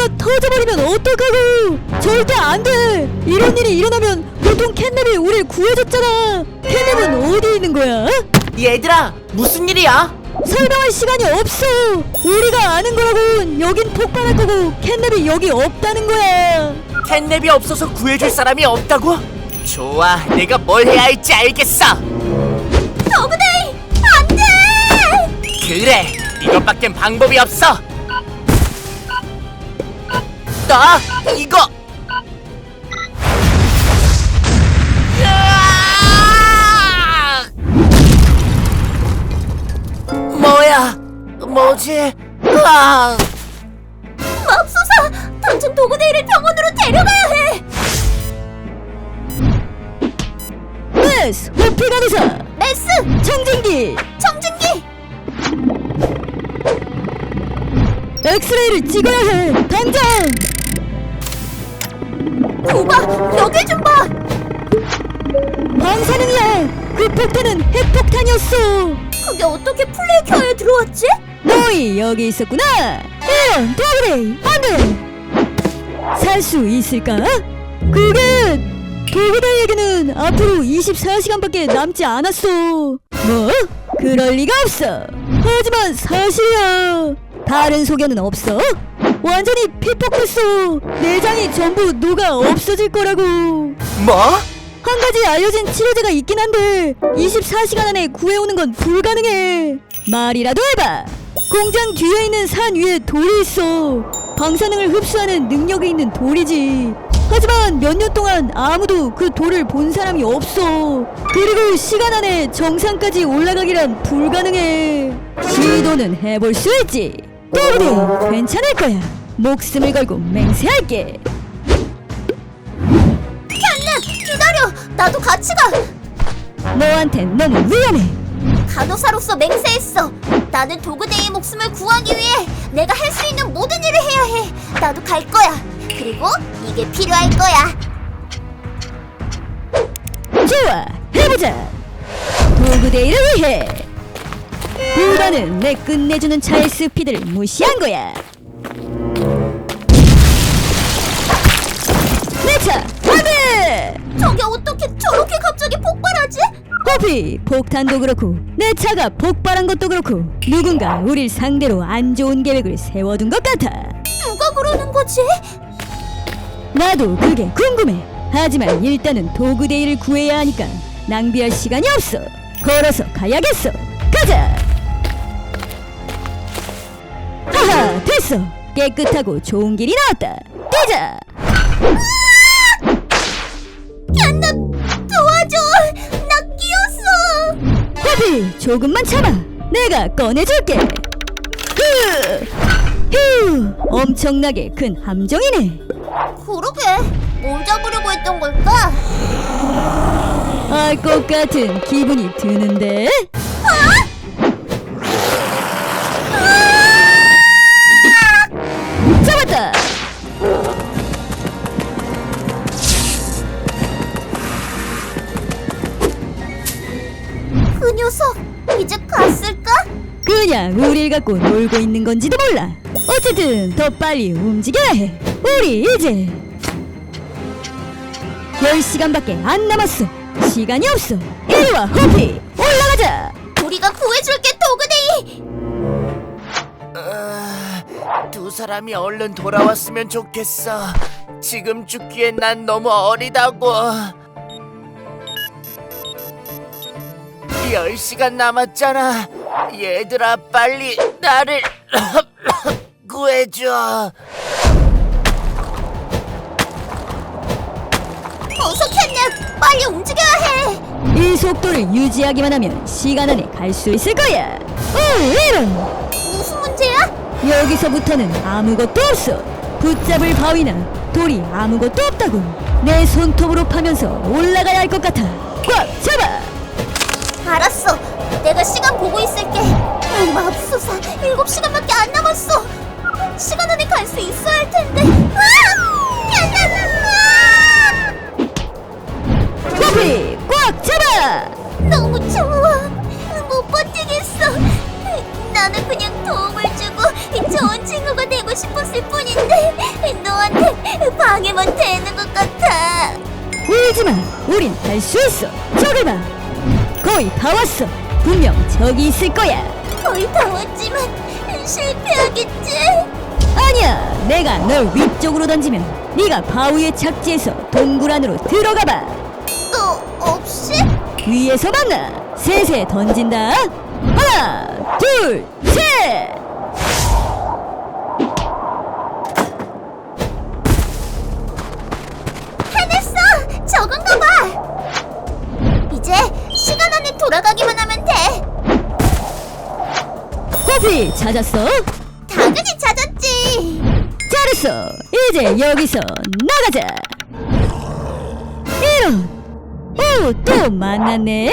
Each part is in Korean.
캔네브가 터져버리면 어떡하고? 절대 안돼! 이런 일이 일어나면 보통 캔네브이 우릴 구해줬잖아. 캔네브는 어디 있는 거야? 얘들아 무슨 일이야? 설명할 시간이 없어. 우리가 아는 거라고. 여긴 폭발할 거고 캔네브이 여기 없다는 거야. 캣냅이 없어서 구해줄 사람이 없다고? 좋아 내가 뭘 해야 할지 알겠어. 더그데이 안돼! 그래 이것밖엔 방법이 없어 나 이거. 으악! 뭐야? 뭐지? 아. 맙소사! 당장 도그데이를 병원으로 데려가야 해! 메스 호피 간호사! 메스! 청진기! 청진기! 엑스레이를 찍어야 해! 당장 도바 여길 좀 봐! 방사능이야 그 폭탄은 핵폭탄이었어! 그게 어떻게 플레이켜에 들어왔지? 너희 여기 있었구나! 이런 도그레이 안돼! 살 수 있을까? 그게 도그레이에게는 앞으로 24시간밖에 남지 않았어! 뭐? 그럴 리가 없어! 하지만 사실이야! 다른 소견은 없어? 완전히 피폭됐어 내장이 전부 녹아 없어질 거라고. 뭐? 한 가지 알려진 치료제가 있긴 한데 24시간 안에 구해오는 건 불가능해. 말이라도 해봐. 공장 뒤에 있는 산 위에 돌이 있어. 방사능을 흡수하는 능력이 있는 돌이지. 하지만 몇 년 동안 아무도 그 돌을 본 사람이 없어. 그리고 시간 안에 정상까지 올라가기란 불가능해. 시도는 해볼 수 있지 또우리 괜찮을 거야. 목숨을 걸고 맹세할게. 캔넷 기다려. 나도 같이 가. 너한텐 너무 위험해. 간호사로서 맹세했어. 나는 도그데이의 목숨을 구하기 위해 내가 할 수 있는 모든 일을 해야 해. 나도 갈 거야. 그리고 이게 필요할 거야. 좋아 해보자. 도그데이를 위해 불가는 내 끝내주는 차의 스피드를 무시한 거야 내차 안돼 저게 어떻게 저렇게 갑자기 폭발하지? 호피 폭탄도 그렇고 내 차가 폭발한 것도 그렇고 누군가 우릴 상대로 안 좋은 계획을 세워둔 것 같아 누가 그러는 거지? 나도 그게 궁금해. 하지만 일단은 도그데이를 구해야 하니까 낭비할 시간이 없어. 걸어서 가야겠어. 가자. 됐어. 깨끗하고 좋은 길이 나왔다. 뛰자. 캔넷 도와줘 나 끼었어 호피, 조금만 참아. 내가 꺼내줄게. 휴, 휴, 엄청나게 큰 함정이네. 그러게 뭘 잡으려고 했던 걸까? 알 것 같은 기분이 드는데. 그냥 우릴 갖고 놀고 있는 건지도 몰라. 어쨌든 더 빨리 움직여야 해. 우리 이제 10시간밖에 안 남았어. 시간이 없어. 이리 와, 호피. 올라가자. 우리가 구해줄게 도그데이 어, 두 사람이 얼른 돌아왔으면 좋겠어. 지금 죽기엔 난 너무 어리다고. 10시간 남았잖아. 얘들아, 빨리 나를 구해줘. 어서 캔넷 빨리 움직여야 해 이 속도를 유지하기만 하면 시간 안에 갈 수 있을 거야. 오, 이런. 무슨 문제야? 여기서부터는 아무것도 없어. 붙잡을 바위나 돌이 아무것도 없다고. 내 손톱으로 파면서 올라가야 할 것 같아. 꽉 잡아. 알았어 내가 시간 보고 있을게. 어, 맙소사. 일곱 시간밖에 안 남았어. 시간 안에 갈 수 있어야 할 텐데. 으아! 캔넷 호피 꽉 잡아. 너무 좋아. 못 버티겠어. 나는 그냥 도움을 주고 좋은 친구가 되고 싶었을 뿐인데 너한테 방해만 되는 것 같아. 울지마. 우린 할 수 있어. 저기 봐. 거의 다 왔어 분명 저기 있을 거야 거의 다 왔지만 실패하겠지. 아니야 내가 널 위쪽으로 던지면 네가 바위에 착지해서 동굴 안으로 들어가 봐너 없이? 위에서 만나 셋에 던진다 하나 둘 셋 해냈어! 저건가 봐! 이제 시간 안에 돌아가기만 하면 돼! 호피 찾았어? 당연히 찾았지! 잘했어 이제 여기서 나가자 이런 오 또 만났네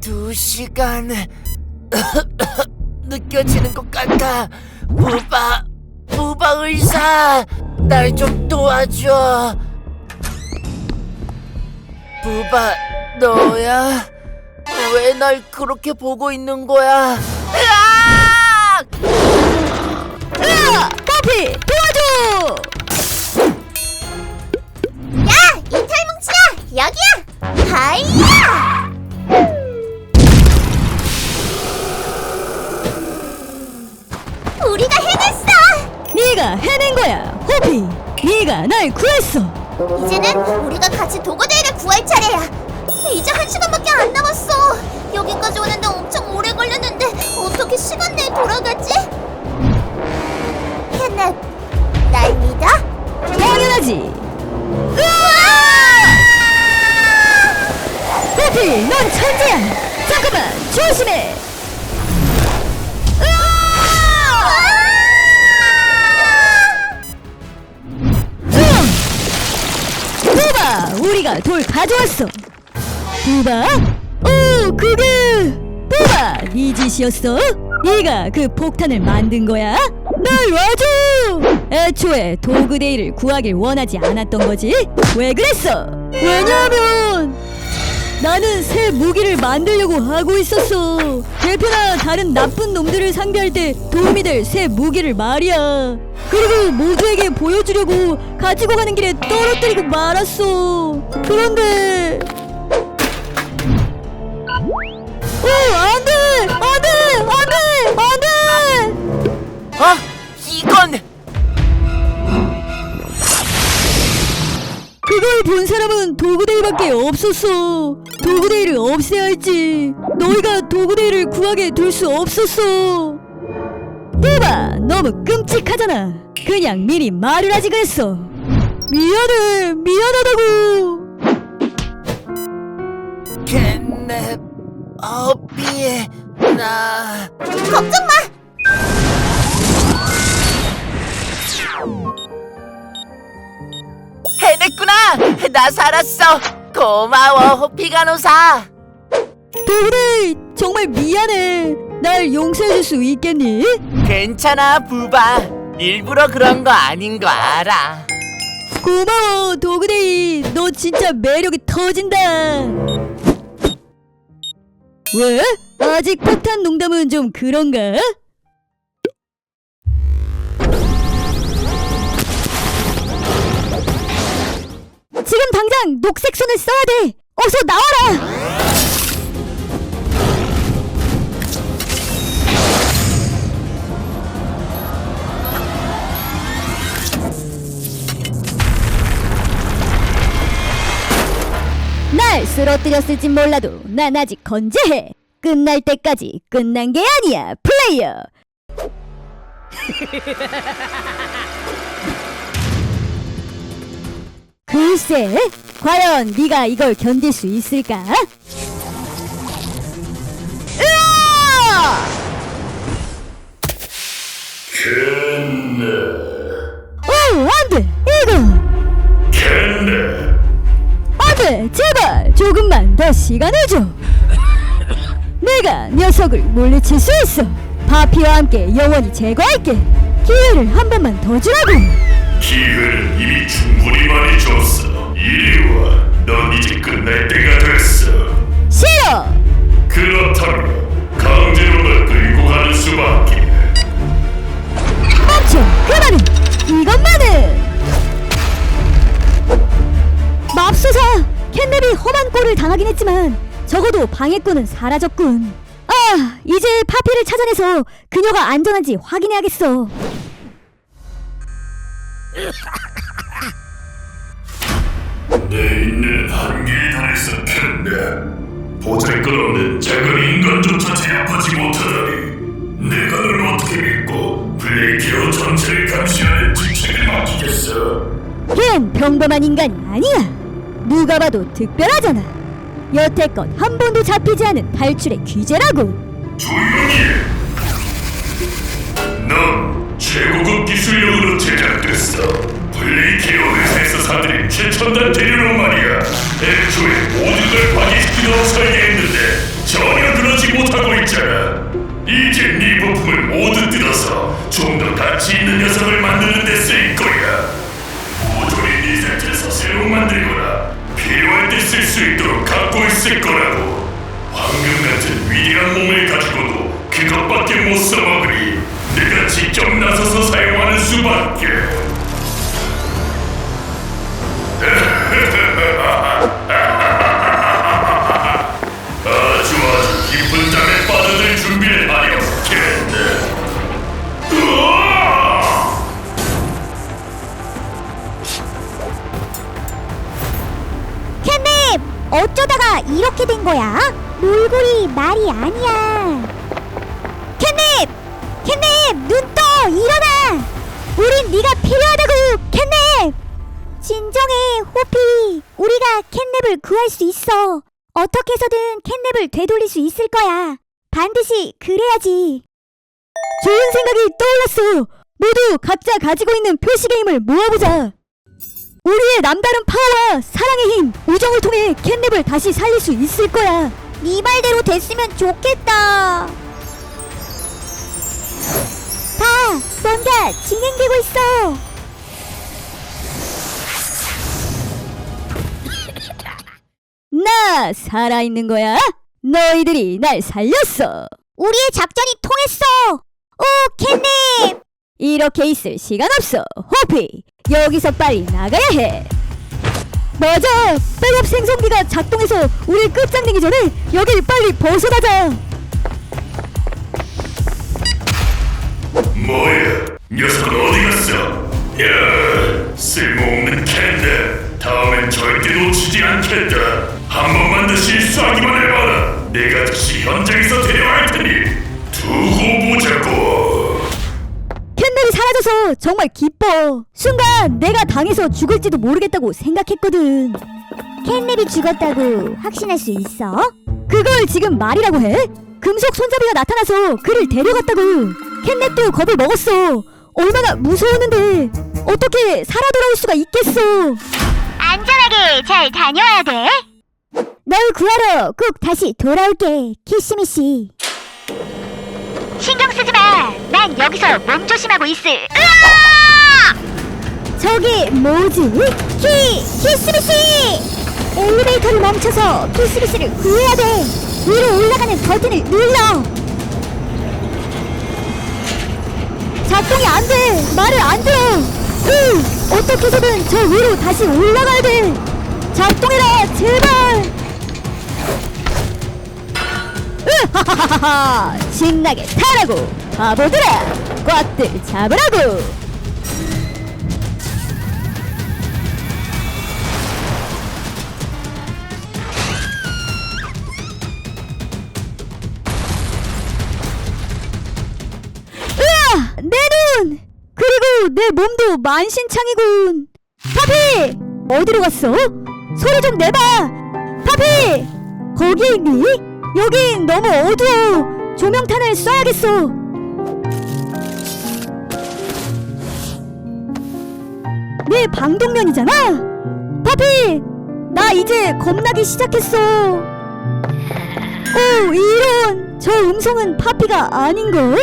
두 시간 느껴지는 것 같아. 부바, 부바 의사, 날 좀 도와줘. 부바, 너야? 왜 날 그렇게 보고 있는 거야? 으악! 으아! 호피 도와줘 야! 이탈뭉치야! 여기야! 하이야! 우리가 해냈어! 네가 해낸 거야 호피 네가 날 구했어 이제는 우리가 같이 도구대회를 구할 차례야. 돌아가지? 캔넷, 날 믿어? 당연하지 호피 넌 천재야 잠깐만 조심해! 부바 우리가 돌 가져왔어 부바? 오 그게 부바 네 짓이었어? 네가 그 폭탄을 만든 거야? 날 와줘 애초에 도그데이를 구하길 원하지 않았던 거지? 왜 그랬어? 왜냐하면 나는 새 무기를 만들려고 하고 있었어. 대표나 다른 나쁜 놈들을 상대할 때 도움이 될 새 무기를 말이야. 그리고 모두에게 보여주려고 가지고 가는 길에 떨어뜨리고 말았어. 그런데 오 안돼 안돼 안돼 안돼 어? 이건 그걸 본 사람은 도구데이밖에 없었어. 도구데이를 없애야 할지. 너희가 도구데이를 구하게 둘 수 없었어. 뽀바, 너무 끔찍하잖아. 그냥 미리 말을 하지 그랬어. 미안해, 미안하다고. 캣넵, 어비에 나. 걱정 마. 해냈구나! 나 살았어! 고마워, 호피가노사! 도구데이, 정말 미안해. 날 용서해줄 수 있겠니? 괜찮아, 부바. 일부러 그런 거 아닌 거 알아. 고마워, 도구데이. 너 진짜 매력이 터진다. 왜? 아직 폭탄 농담은 좀 그런가? 지금 당장 녹색 손을 써야 돼. 어서 나와라. 날 쓰러뜨렸을진 몰라도 난 아직 건재해. 끝날 때까지 끝난 게 아니야, 플레이어. 글쎄, 과연 네가 이걸 견딜 수 있을까? 으아! 오, 안 돼! 이거! 안 돼 제발 조금만 더 시간을 줘 내가 녀석을 물리칠 수 있어. 바피와 함께 영원히 제거할게. 기회를 한 번만 더 주라고. 기회를 이미 충분히 많이 줬어. 이리 와. 넌 이제 끝날 때가 됐어. 싫어. 그렇다면 강제로 널 끌고 가는 수밖에. 멈춰. 그만해. 이것만은. 맙소사. 캔넬이 험한 꼴을 당하긴 했지만 적어도 방해꾼은 사라졌군. 아, 이제 파피를 찾아내서 그녀가 안전한지 확인해야겠어. 내 있는 한계에 달해서 켰네 보잘 것 없는 작은 인간조차 제압하지 못하다니 내가 널 어떻게 믿고 블레이키어 전체를 감시하는 직책을 맡기겠어 걘 평범한 인간이 아니야. 누가 봐도 특별하잖아. 여태껏 한 번도 잡히지 않은 탈출의 해. 넌 최고급 기술력으로 제작됐어. 블레이키어 회사에서 사들인 최첨단 재료로 말이야. 애초에 모든 걸 파괴시키도록 설계했는데 전혀 그러지 못하고 있잖아. 이제 네 부품을 모두 뜯어서 좀 더 가치 있는 녀석을 만드는 데 쓰일 거야. 모조리 네 상태에서 새로 만들거나 때 쓸 수 있도록 갖고 있을 거라고. 황금 같은 위대한 몸을 가지고도 그것밖에 못 써먹으니 내가 직접 나서서 사용하는 수밖에 어쩌다가 이렇게 된 거야? 몰골이 말이 아니야. 캣냅! 캣냅! 눈 떠! 일어나! 우린 네가 필요하다고! 캣냅! 진정해, 호피. 우리가 캣냅을 구할 수 있어. 어떻게 해서든 캣냅을 되돌릴 수 있을 거야. 반드시 그래야지. 좋은 생각이 떠올랐어. 모두 각자 가지고 있는 표시의 힘을 모아보자. 우리의 남다른 파워와 사랑의 힘, 우정을 통해 캣냅을 다시 살릴 수 있을 거야. 네 말대로 됐으면 좋겠다. 봐, 뭔가 진행되고 있어. 나 살아있는 거야? 너희들이 날 살렸어. 우리의 작전이 통했어. 오, 캣냅! 이렇게 있을 시간 없어. 호피, 여기서 빨리 나가야 해. 맞아. 백업 생성기가 작동해서 우릴 끝장내기 전에 여길 빨리 벗어나자. 뭐야? 녀석은 어디 갔어? 야, 쓸모없는 캔데. 다음엔 절대 놓치지 않겠다. 한 번만 더 실수하기만 해봐라. 내가 즉시 현장에서 데려갈 테니 두고 보자고. 사라져서 정말 기뻐. 순간 내가 당해서 죽을지도 모르겠다고 생각했거든. 캣냅이 죽었다고 확신할 수 있어? 그걸 지금 말이라고 해? 금속 손잡이가 나타나서 그를 데려갔다고. 캔넷도 겁을 먹었어. 얼마나 무서웠는데 어떻게 살아 돌아올 수가 있겠어? 안전하게 잘 다녀와야 돼. 널 구하러 꼭 다시 돌아올게, 키스미씨. 신경 쓰지 마. 난 여기서 몸 조심하고 있을. 저기 뭐지? 키, 키스미씨! 엘리베이터를 멈춰서 키스미씨를 구해야 돼. 위로 올라가는 버튼을 눌러. 작동이 안 돼. 말을 안 들어. 으, 어떻게 해서든 저 위로 다시 올라가야 돼. 작동해라, 제발. 으하하하하, 신나게 타라고. 바보들아, 꽉들 잡으라고. 으아! 내 눈! 그리고 내 몸도 만신창이군! 파피! 어디로 갔어? 소리 좀 내봐! 파피! 거기 있니? 여긴 너무 어두워! 조명탄을 쏴야겠어! 내 방독면이잖아? 파피! 나 이제 겁나기 시작했어! 오, 이런! 저 음성은 파피가 아닌걸?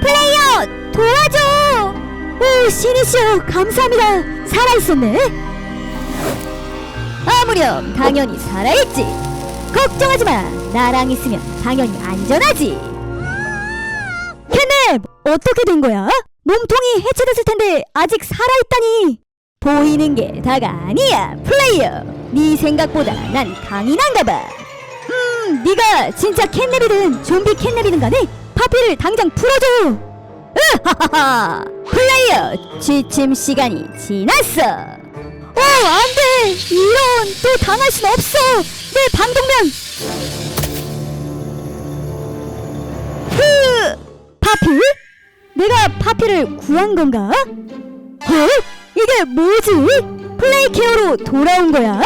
플레이어 도와줘! 오 신이시여 감사합니다 살아있었네 아무렴 당연히 살아있지 걱정하지 마 나랑 있으면 당연히 안전하지 캣넵 어떻게 된 거야? 몸통이 해체됐을 텐데 아직 살아있다니 보이는 게 다가 아니야 플레이어 네 생각보다 난 강인한가 봐. 음, 네가 진짜 캣냅이든 좀비 캣냅이든 간에 파피를 당장 풀어줘. 으하하하. 플레이어 취침 시간이 지났어. 어, 안 돼. 이런 또 당할 순 없어. 내 방독면. 그 파피? 내가 파피를 구한 건가? 어? 이게 뭐지? 플레이 케어로 돌아온 거야?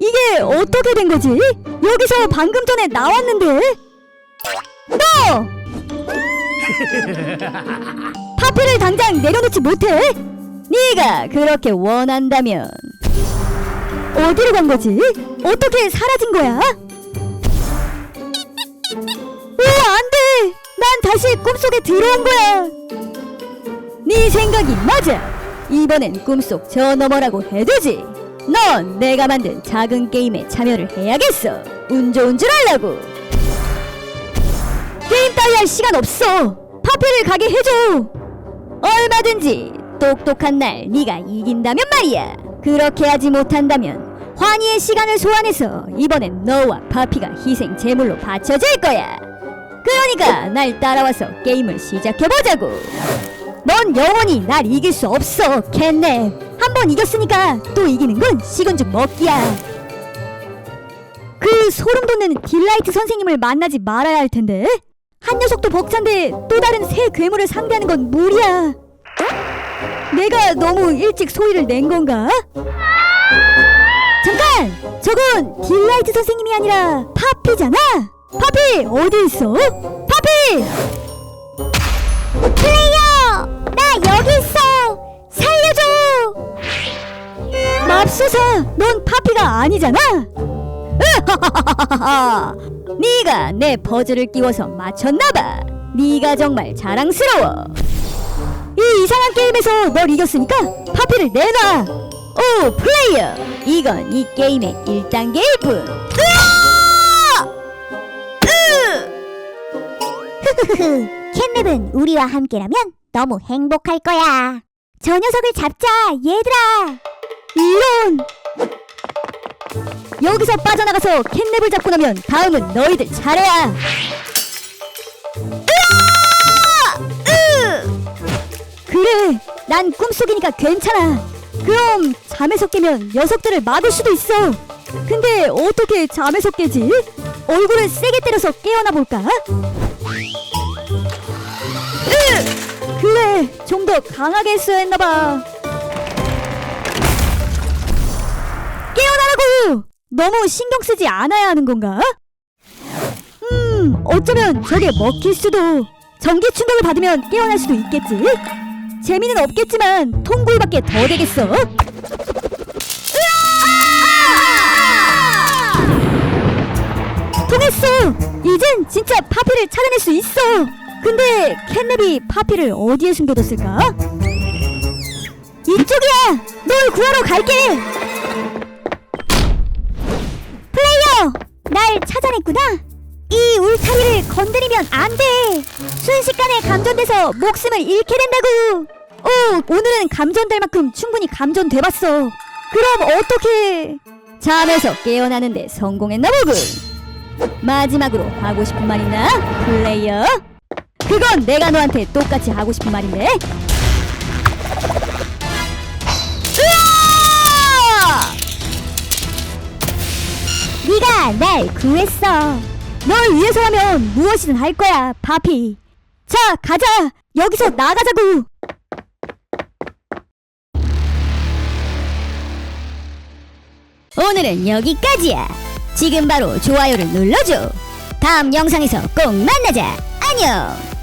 이게 어떻게 된 거지? 여기서 방금 전에 나왔는데? 너! 파피를 당장 내려놓지 못해? 네가 그렇게 원한다면 어디로 간 거지? 어떻게 사라진 거야? 오, 안 돼! 난 다시 꿈속에 들어온 거야! 네 생각이 맞아! 이번엔 꿈속 저 너머라고 해두지! 넌 내가 만든 작은 게임에 참여를 해야겠어! 운 좋은 줄 알라고! 게임 따위 할 시간 없어! 파피를 가게 해줘! 얼마든지 똑똑한 날 네가 이긴다면 말이야! 그렇게 하지 못한다면 환희의 시간을 소환해서 이번엔 너와 파피가 희생 제물로 바쳐질 거야! 그러니까 날 따라와서 게임을 시작해보자고. 넌 영원히 날 이길 수 없어, 캣넵. 한번 이겼으니까 또 이기는 건 식은 죽 먹기야. 그 소름 돋는 딜라이트 선생님을 만나지 말아야 할 텐데. 한 녀석도 벅찬데 또 다른 새 괴물을 상대하는 건 무리야. 내가 너무 일찍 소리를 낸 건가? 잠깐! 저건 딜라이트 선생님이 아니라 파피잖아? 파피 어디 있어? 파피! 플레이어! 나 여기 있어! 살려줘! 맙소사, 넌 파피가 아니잖아? 네가 내 퍼즐을 끼워서 맞췄나봐. 네가 정말 자랑스러워. 이 이상한 게임에서 널 이겼으니까 파피를 내놔. 오, 플레이어! 이건 이 게임의 1단계일 뿐. 으아! 흐흐흐. 캣냅은 우리와 함께라면 너무 행복할 거야. 저 녀석을 잡자, 얘들아. 이런 여기서 빠져나가서 캣냅을 잡고 나면 다음은 너희들 차례야! 그래 난 꿈속이니까 괜찮아 그럼 잠에서 깨면 녀석들을 막을 수도 있어 근데 어떻게 잠에서 깨지? 얼굴을 세게 때려서 깨어나 볼까? 그래 좀 더 강하게 했어야 했나봐 깨어나라고! 너무 신경 쓰지 않아야 하는 건가? 음, 어쩌면 저게 먹힐 수도. 전기 충격을 받으면 깨어날 수도 있겠지. 재미는 없겠지만 통구이밖에 더 되겠어. 통했어. 이젠 진짜 파피를 찾아낼 수 있어. 근데 캣냅이 파피를 어디에 숨겨뒀을까? 이쪽이야. 널 구하러 갈게. 플레이어! 날 찾아냈구나? 이 울타리를 건드리면 안 돼! 순식간에 감전돼서 목숨을 잃게 된다고! 오, 오늘은 감전될 만큼 충분히 감전돼봤어. 그럼 어떻게? 잠에서 깨어나는데 성공했나 보군. 마지막으로 하고 싶은 말 있나? 플레이어? 그건 내가 너한테 똑같이 하고 싶은 말인데. 네가 날 구했어. 널 위해서라면 무엇이든 할 거야, 파피. 자, 가자. 여기서 나가자고. 오늘은 여기까지야. 지금 바로 좋아요를 눌러줘. 다음 영상에서 꼭 만나자. 안녕.